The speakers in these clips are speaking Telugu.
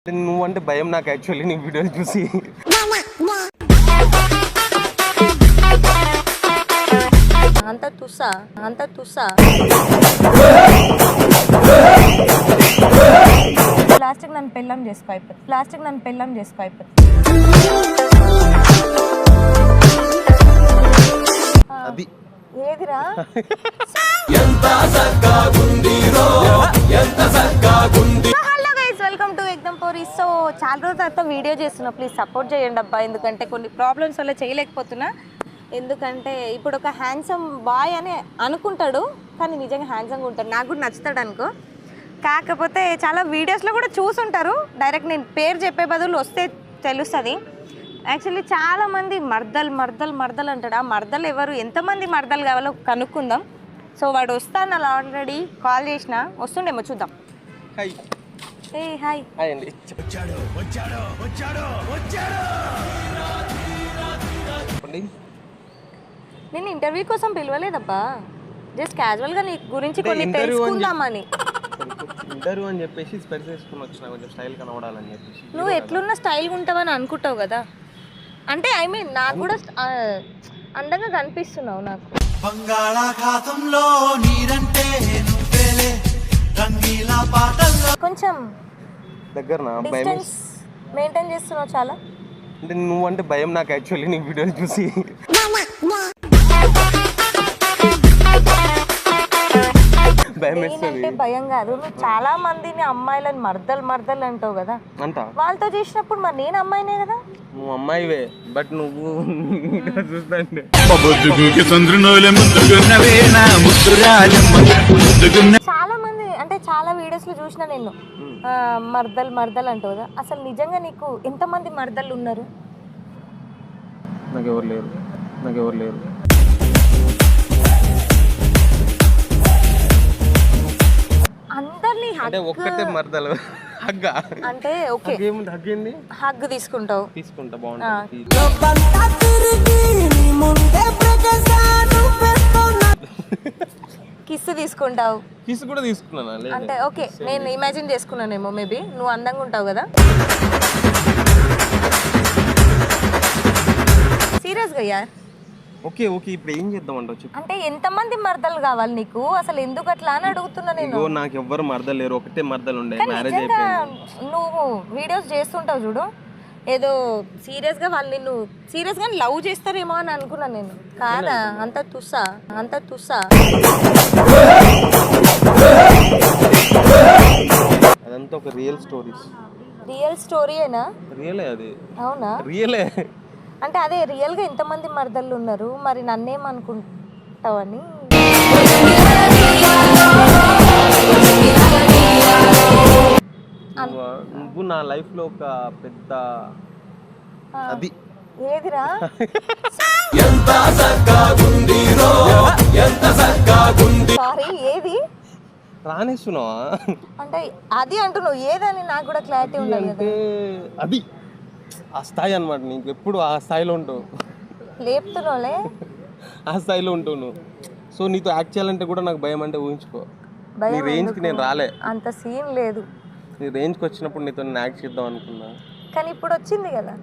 అంటే నువ్వంటే భయం నాకు యాక్చువల్లీ నీ వీడియోలు చూసి. అంత తుస అంత తుస. ప్లాస్టిక్ నన్ను పెళ్ళం చేసుకో అయిపోతుంది ప్లాస్టిక్ నన్ను పెళ్ళం చేసుకో అయిపోతుంది అది. ఏదిరా? హలో చాలా రోజుల తర్వాత వీడియో చేస్తున్నా. ప్లీజ్ సపోర్ట్ చేయండి అబ్బా. ఎందుకంటే కొన్ని ప్రాబ్లమ్స్ వల్ల చేయలేకపోతున్నా. ఎందుకంటే ఇప్పుడు ఒక హ్యాండ్సమ్ బాయ్ అని అనుకుంటాడు కానీ నిజంగా హ్యాండ్సమ్గా ఉంటాడు. నాకు కూడా నచ్చుతాడు అనుకో. కాకపోతే చాలా వీడియోస్లో కూడా చూసుంటారు. డైరెక్ట్ నేను పేరు చెప్పే బదులు వస్తే తెలుస్తుంది. యాక్చువల్లీ చాలామంది మర్దలు మర్దలు మర్దలు అంటాడు. ఆ మర్దలు ఎవరు? ఎంతమంది మర్దలు కావాలో కనుక్కుందాం. సో వాడు వస్తాను అలా ఆల్రెడీ కాల్ చేసిన. వస్తుండేమో చూద్దాం. ఏ హాయ్. హాయ్ అండి నేను ఇంటర్వ్యూ కోసం పిలవలేదబ్బా. జస్ట్ క్యాజువల్గా నీ గురించి కొన్ని తెలుసుకుందామని. ఇంటర్వ్యూ అని చెప్పేసి వేసుకుని వచ్చిన కొంచెం స్టైల్ కనబడాలని చెప్పేసి. నువ్వు ఎట్లున్న స్టైల్గా ఉంటావని అనుకుంటావు కదా. అంటే ఐ మీన్ నాకు కూడా అందంగా కనిపిస్తున్నావు నాకు. బంగాళాఖాతంలో నీరంటే దగ్గర కొంచెం భయం డిస్టెన్స్ మెయింటైన్ చేస్తున్నావు చాలా. అంటే నువ్వంటే భయం నాకు యాక్చువల్లీ నీ వీడియోలు చూసి. భయం వేస్తుంది. నేనంటే భయం కాదు. నువ్వు చాలా మందిని అమ్మాయిలని మర్దలు మర్దలు అంటావు కదా. అంట. వాళ్ళతో చేసినప్పుడు మరి నేను అమ్మాయినే కదా? నువ్వు అమ్మాయివే బట్ నువ్వు చాలా అంటే చాలా వీడియోస్లో చూసిన నేను. మర్దలు మర్దలు అంటావు కదా. అసలు నిజంగా నీకు ఎంతమంది మర్దలు ఉన్నారు? నాకు ఎవరు లేరు. నాకు ఎవరు లేరు. అందరినీ అంటే హగ్ ఒక్కటే మరదలు. హగ్గ. అంటే ఓకే. ఏముంది? హగ్ ఏంది? హగ్ తీసుకుంటావు. తీసుకుంటా బాగుంటుంది. కిస్ తీసుకుంటావు? కిస్ కూడా తీసుకున్నానా? అంటే ఓకే నేను ఇమాజిన్ చేసుకున్నానేమో మేబీ నువ్వు అందంగా ఉంటావు కదా? సీరియస్గా అయ్యా ఓకే ఓకే ఇప్పుడు ఏం చేద్దామంటావు చెప్పు. అంటే ఎంతమంది మర్దలు కావాలి నీకు? అసలు ఎందుకు అట్లా అని అడుగుతున్నా నేను. నాకు ఎవ్వరు మరదలు లేరు ఒకటే మరదలు ఉండే మ్యారేజ్ అయిపోయింది. నువ్వు వీడియోస్ చేస్తుంటావు చూడు. ఏదో సీరియస్గా వాళ్ళు నిన్ను సీరియస్గా లవ్ చేస్తారేమో అని అనుకున్నాను నేను. కాదా? అంత తుసా అంత తుసా. అదంతా ఒక రియల్ స్టోరీస్ రియల్ స్టోరీయేనా రియలే అది. అవునా? రియలే అంటే అదే రియల్గా ఎంతమంది మరదళ్ళు ఉన్నారు? మరి నన్నేమనుకుంటావని? నువ్వు నా లైఫ్లో ఒక పెద్ద అది. ఏదిరా? సారీ ఏది? రానేస్తున్నావా అంటే అది అంటున్నావు ఏదని నాకు కూడా క్లారిటీ ఉండాలి అంటే అది. ఆ స్థాయి అన్నమాట నీకు ఎప్పుడు ఆ స్థాయిలో ఉంటావు. లేపుతున్నావులే. ఆ స్థాయిలో ఉంటావు నువ్వు. సో నీతో యాక్ట్ చేయాలంటే కూడా నాకు భయం అంటే ఊహించుకో. నీ భయం రేంజ్కి నేను రాలే. అంత సీన్ లేదు. నీ రేంజ్కి వచ్చినప్పుడు నీతో యాక్ట్ చేద్దాం అనుకున్నా. కానీ ఇప్పుడు వచ్చింది కదా.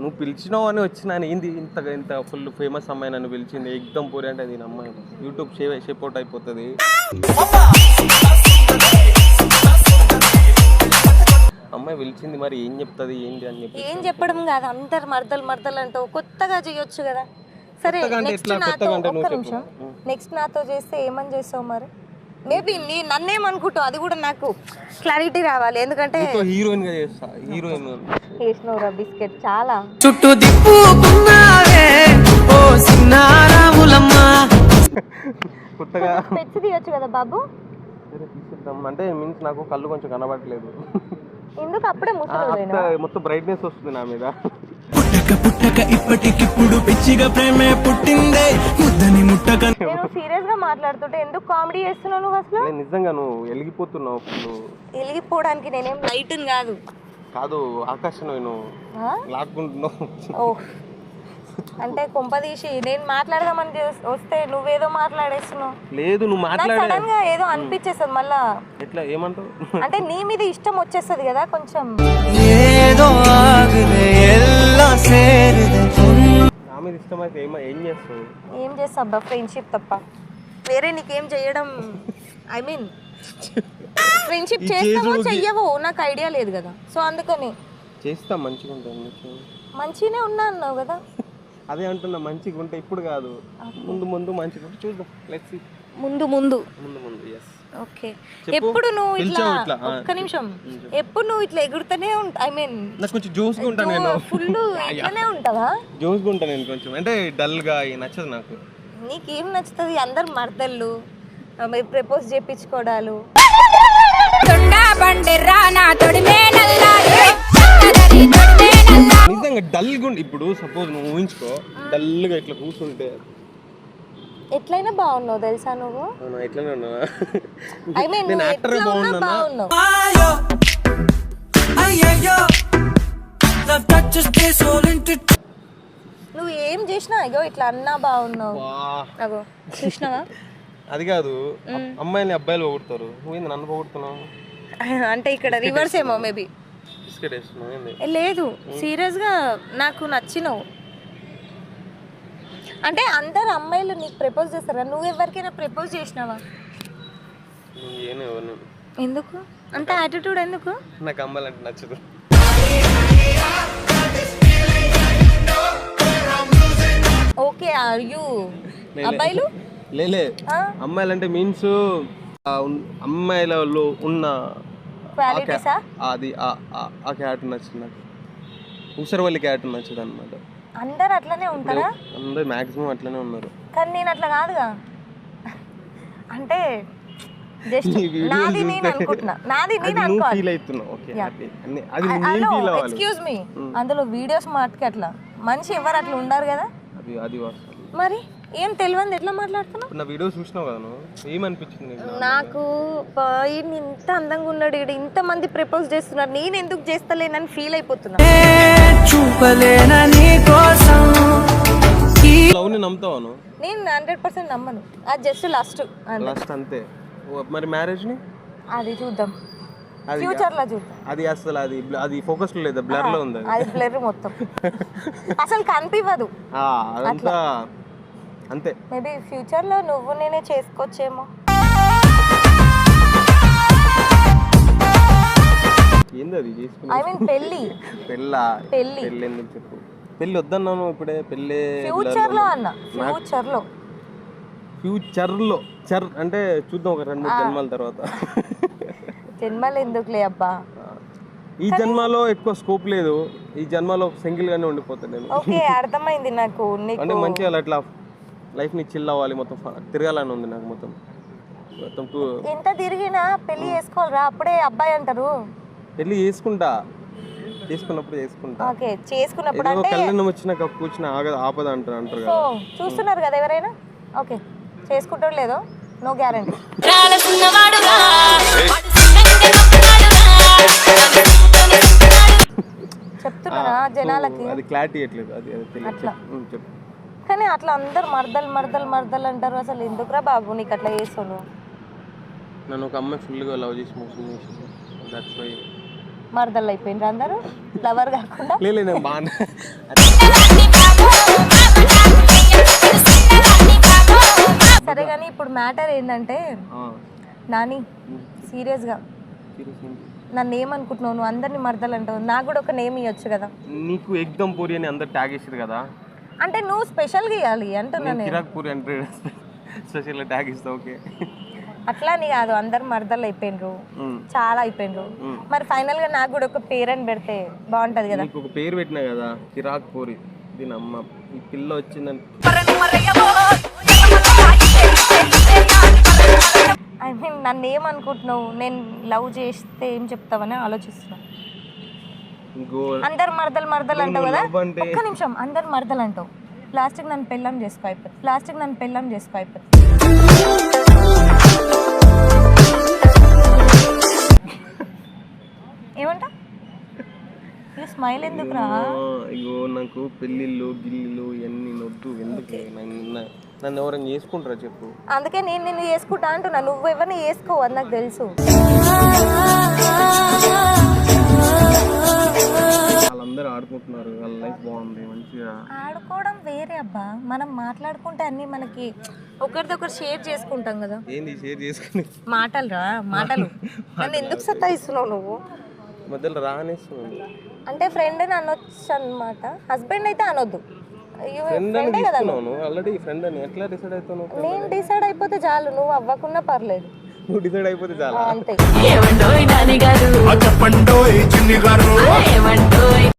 నువ్వు పిలిచినావు అని వచ్చినా ఏంది ఇంత ఇంత ఫుల్ ఫేమస్ అమ్మాయి నన్ను పిలిచింది ఎగ్దమ్ పూరి అంటే దీని అమ్మాయి. యూట్యూబ్ షే షేప్ అవుట్ అయిపోతుంది. అమ్మాయి పిలిచింది మరి ఏం చెప్తుంది ఏంటి అని చెప్పి ఏం చెప్పడం కాదు అందరు మర్దలు మర్దలు అంటావు కొత్తగా చేయొచ్చు కదా. సరే నెక్స్ట్? నాతో ఒక్క నిమిషం. నెక్స్ట్ నాతో చేస్తే ఏమని చేస్తావు మరి? మేబీ నీ నన్నేమనుకుంటావు? అది కూడా నాకు క్లారిటీ రావాలి. ఎందుకంటే హీరోయిన్గా చేస్తా. హీరోయిన్ వేసినవురా బిస్కెట్ చాలా. చుట్టూ తిప్పుకున్నావే ఓ సిన్నారాములమ్మ. కొత్తగా పెచ్చి తీయొచ్చు కదా బాబు? అంటే మీన్స్ నాకు కళ్ళు కొంచెం కనబడట్లేదు. ఎందుకు అప్పుడే ముసలి మొత్తం బ్రైట్నెస్ వస్తుంది నా మీద. పుట్టక పుట్టక ఇప్పటికిప్పుడు పిచ్చిగా ప్రేమే పుట్టిందే. మాట్లాడుతుంటే ఎందుకు కామెడీ చేస్తున్నావు అసలు? నేను నిజంగా నువ్వు వెలిగిపోతున్నావు నువ్వు వెలిగిపోవడానికి నేనేం లైట్ కాదు. కాదు ఆకాశం నేను లాక్కుంటున్నావు. అంటే కొంపదీసి నేను మాట్లాడదామని వస్తే నువ్వేదో మాట్లాడేస్తున్నావు. లేదు నువ్వు మాట్లాడే. సడన్గా ఏదో అనిపించేస్తుంది మళ్ళా. ఎట్లా ఏమంటావు? అంటే నీ మీద ఇష్టం వచ్చేస్తుంది కదా కొంచెం. ఏదో మీద ఇష్టం అయితే ఏం చేస్తావు? ఏం చేస్తావు ఫ్రెండ్షిప్ తప్ప. వేరే నీకేం చేయడం? ఐ మీన్ ఫ్రెండ్షిప్ చేస్తావో చెయ్యవో? నాకు ఐడియా లేదు కదా. సో అందుకని. చేస్తా మంచిగా ఉంటుంది. మంచిగానే ఉన్నా అన్నావు కదా. అదే అంటున్నా మంచిగా ఉంటే ఇప్పుడు కాదు. ముందు ముందు మంచిగా ఉంటే చూద్దాం. లెట్స్ ముందు ముందు. ముందు ముందు ఎస్ ఓకే. ఎప్పుడు నువ్వు ఇట్లా. ఒక్క నిమిషం. ఎప్పుడు నువ్వు ఇట్లా ఎగురుతూనే ఉంటా ఐ మీన్ నాకు కొంచెం జోస్గా ఉంటా నేను. ఫుల్ ఇట్లానే ఉంటావా? జోస్గా ఉంటా నేను కొంచెం. అంటే డల్గా నచ్చదు నాకు. నీకేం నచ్చుతుంది? అందరు మర్దళ్ళు ప్రపోజ్ నిజంగా డల్గా ఉండి ఇప్పుడు సపోజ్ నువ్వు ఊహించుకో డల్గా ఇట్లా కూర్చుంటే ఎట్లయినా బాగున్నావు తెలుసా నువ్వు? ఎట్లనే ఉన్నా ఐ మీన్ నేను యాక్టర్ బాగున్నావు. నువ్వు ఏం చేసినా అయ్యో ఇట్లా అన్నా బాగున్నావు. అగో చూసినావా? అది కాదు. అమ్మాయిని అబ్బాయిలు పొగుడతారు. నువ్వేంది నన్ను పొగుడుతున్నావు? అంటే ఇక్కడ రివర్స్ ఏమో మేబీ ఏంది? లేదు. సీరియస్గా నాకు నచ్చినావు. అంటే అందరు అమ్మాయిలు నీకు ప్రపోజ్ చేస్తారా? నువ్వు ఎవరికైనా ప్రపోజ్ చేసినావా? నువ్వు ఎందుకు? అంత యాటిట్యూడ్ ఎందుకు? నాకు అమ్మాయిలు అంటే నచ్చదు. ఓకే ఆర్ యూ అబ్బాయిలు? లేలే? అమ్మాయిలు అంటే మీన్స్ అమ్మాయిలలో ఉన్న అది ఆ- క్యారెక్టర్ నచ్చింది నాకు. ఉసరవల్లి క్యారెక్టర్ నచ్చింది అనమాట అందరు అట్లనే ఉంటారా? అందరు మాక్సిమం అట్లనే ఉన్నారు. కానీ నేను అట్లా కాదుగా. అంటే జస్ట్ నాది నేను అనుకుంటున్నా. నాది నేను అనుకోవాలి. ఎక్స్క్యూజ్ మీ అందులో వీడియోస్ మాటకి అట్లా. మనిషి ఎవరు అట్లా ఉండరు కదా? అది అది వాస్తవం. మరి ఏం తెలియదు ఎట్లా మాట్లాడుతున్నావు? నా వీడియో చూసినావు కదా నువ్వు ఏమనిపించింది నీకు ఈయన ఇంత అందంగా ఉన్నాడు ఈడు ఇంత మంది ప్రపోజ్ చేస్తున్నారు నేను ఎందుకు చేస్తలేనని ఫీల్ అయిపోతున్నా. చూపలేన నీ కోసం? నమ్ముతావా నువ్వు? నేను హండ్రెడ్ పర్సెంట్ నమ్మను. అది జస్ట్ లాస్ట్ లాస్ట్ అంతే. ఓ, మరి మ్యారేజ్ని అది చూద్దాం. అది ఫ్యూచర్లో చూద్దాం. అది అసలు అది అది ఫోకస్లో లేదు బ్లర్లో ఉంది అది. బ్లర్ మొత్తం. అసలు కనిపించదు ఆ, అదంతా అంతే. మేబీ ఫ్యూచర్లో నువ్వు నేనే చేసుకోవచ్చేమో. ఏంది అది చేసుకుని ఐ మీన్ పెళ్ళి. పెళ్ళా? పెళ్ళి. పెళ్ళి ఎందుకు చెప్పు. పెళ్ళి వద్దన్నాను ఇప్పుడే పెళ్ళి ఫ్యూచర్లో అన్న. ఫ్యూచర్లో ఫ్యూచర్లో చర్ అంటే చూద్దాం ఒక రెండు మూడు జన్మాల తర్వాత. జన్మలు ఎందుకులే అబ్బా? ఈ జన్మలో ఎక్కువ స్కోప్ లేదు. ఈ జన్మలో సింగిల్ గానే ఉండిపోతాను నేను. ఓకే అర్థమైంది నాకు. నీకు అంటే మంచిగా అలా అట్లా లైఫ్ని చిల్ అవ్వాలి మొత్తం తిరగాలని ఉంది నాకు మొత్తం. మొత్తం టూ ఎంత తిరిగినా పెళ్ళి చేసుకోవాలిరా అప్పుడే అబ్బాయి అంటారు. పెళ్ళి చేసుకుంటా. చేసుకున్నప్పుడు చేసుకుంటా. ఓకే చేసుకున్నప్పుడు ఏదో అంటే కళ్యాణం వచ్చినాక కూర్చున్న ఆగ ఆపద అంటారు అంటారు కదా. చూస్తున్నారు కదా ఎవరైనా? ఓకే చేసుకుంటాడు లేదో? నో గ్యారంటీ చెప్తున్నారా జనాలకి? అది క్లారిటీ ఇవ్వట్లేదు. అది అట్లా. కానీ అట్లా అందరు మర్దలు మర్దలు మర్దలు అంటారు. అసలు ఎందుకురా బాబు నీకు అట్లా చేస్తాను నన్ను ఒక అమ్మాయి ఫుల్గా లవ్ చేసి మోసం చేసింది. దట్స్ వై మర్దలు అయిపోయిండ్రు అందరూ? ఫ్లవర్ కాకుండా? లేదు బాగా సరే కానీ ఇప్పుడు మ్యాటర్ ఏంటంటే నాని సీరియస్గా. నన్ను ఏమనుకుంటున్నావు నువ్వు అందరిని మర్దలు అంటావు నాకు కూడా ఒక నేమ్ ఇవ్వచ్చు కదా. నీకు ఎగ్దమ్ పూరి అని అందరు ట్యాగ్ చేసారు కదా. అంటే నువ్వు స్పెషల్గా ఇవ్వాలి అంటున్నా నేను కిరాక్ పూరి అంటే స్పెషల్ ట్యాగ్ ఇస్తా ఓకే. అట్లా అని కాదు అందరు మర్దలు అయిపోయినరు. చాలా అయిపోయినరు. మరి ఫైనల్గా నాకు కూడా ఒక పేరెంట్ పెడితే బాగుంటది కదా. నీకు ఒక పేరు పెట్టినా కదా కిరాక్ పూరి. దీని అమ్మ ఈ పిల్ల వచ్చిందని. ఐ మీన్ నన్ను ఏమనుకుంటున్నావు నేను లవ్ చేస్తే ఏం చెప్తావని ఆలోచిస్తున్నా. ఇంకో అందరు మరదలు మరదలు అంటావు కదా? ఒక్క నిమిషం. అందరు మరదలు అంటావు. ప్లాస్టిక్ నన్ను పెళ్ళం చేసుకో అయిపోతుంది. ప్లాస్టిక్ నన్ను పెళ్ళం చేసుకో అయిపోతుంది. ఏమంటా? స్మైల్ ఎందుకురా? ఇగో నాకు పెళ్ళిళ్ళు గిల్లిళ్ళు ఇవన్నీ నొద్దు. ఎందుకు నన్ను నన్ను ఎవరైనా చేసుకుంటారా చెప్పు. అందుకే నేను నిన్ను చేసుకుంటా అంటున్నా. నువ్వు ఎవరిని చేసుకోవు అది నాకు తెలుసు. వాళ్ళందరూ ఆడుకుంటున్నారు. వాళ్ళ లైఫ్ బాగుంది మంచిగా. ఆడుకోవడం వేరే అబ్బా. మనం మాట్లాడుకుంటే అన్ని మనకి ఒకరిదొకరు షేర్ చేసుకుంటాం కదా. ఏంది షేర్ చేసుకుని? మాటలు రా మాటలు. నన్ను ఎందుకు సత్తాయిస్తున్నావు నువ్వు? మధ్యలో రానేస్తుంది అంటే ఫ్రెండ్ అని అనొచ్చు అనమాట హస్బెండ్ అయితే అనొద్దు. ఫ్రెండ్ అని తీసుకున్నావు నువ్వు. ఆల్రెడీ ఫ్రెండ్ అని. ఎట్లా డిసైడ్ అవుతావు నేను డిసైడ్ అయిపోతే చాలు నువ్వు అవ్వకున్నా పర్లేదు. నువ్వు డిసైడ్ అయిపోతే చాలా? అంతే. గారు